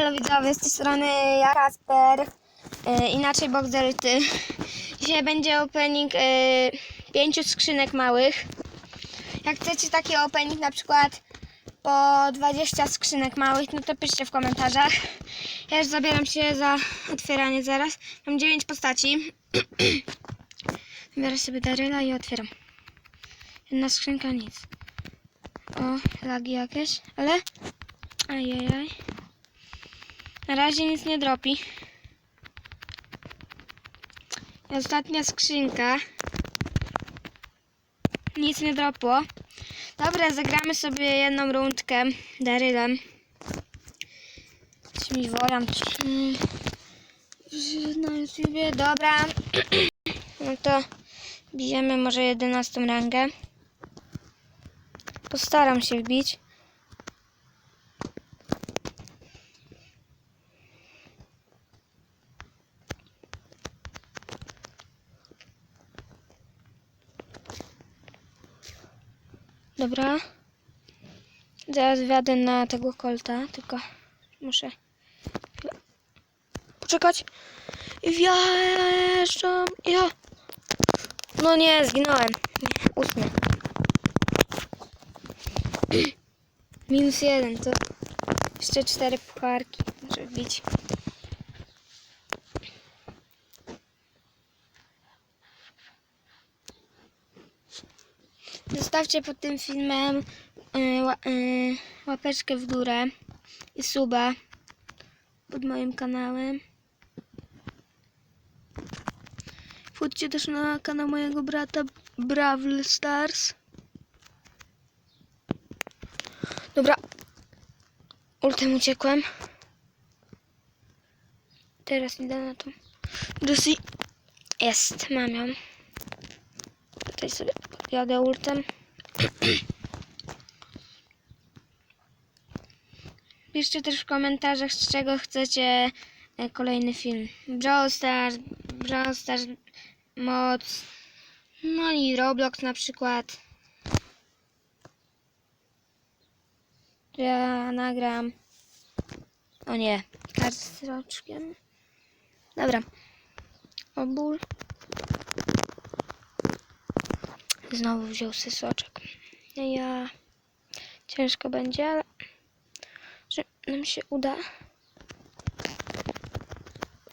Elo widzowie, z tej strony ja Kasper, e, inaczej Boxderyty. Dzisiaj będzie opening e, pięciu skrzynek małych. Jak chcecie taki opening na przykład po 20 skrzynek małych, no to piszcie w komentarzach. Ja już zabieram się za otwieranie zaraz. Mam 9 postaci. Biorę sobie Daryla i otwieram. Jedna skrzynka, nic. O, lagi jakieś, ale... Ajajaj. Na razie nic nie dropi. Ostatnia skrzynka. Nic nie dropło. Dobra, zagramy sobie jedną rundkę Darylem. Czy mi wołam? czy- Na YouTubie, dobra. No to bijemy może 11 rangę. Postaram się wbić. Dobra. Zaraz wjadę na tego kolta, tylko muszę poczekać. I wjeżdżam. Ja. No nie, zginąłem. Ósmy. Minus jeden, to jeszcze cztery pucharki muszę wbić. Zostawcie pod tym filmem y, y, łapeczkę w górę i suba pod moim kanałem. Wchodźcie też na kanał mojego brata Brawl Stars. Dobra. Ultem uciekłem. Teraz idę na to. Lucy. Jest, mam ją. Tutaj sobie jadę ultem. Piszcie też w komentarzach, z czego chcecie e, kolejny film. Brawl Stars, Brawl Stars moc, no i Roblox na przykład. Ja nagram. O nie, kartę z roczkiem. Dobra. Obór. Znowu wziął sysoczek. Ja. Ciężko będzie, ale że nam się uda.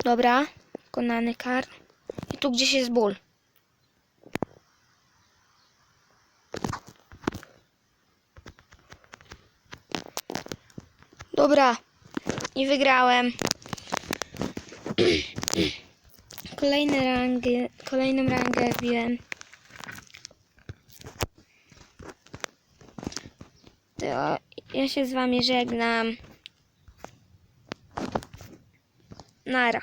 Dobra, konany kar. I tu gdzieś jest ból. Dobra, i wygrałem. Kolejne rangi, kolejną rangę wbiłem. To ja się z wami żegnam. Nara.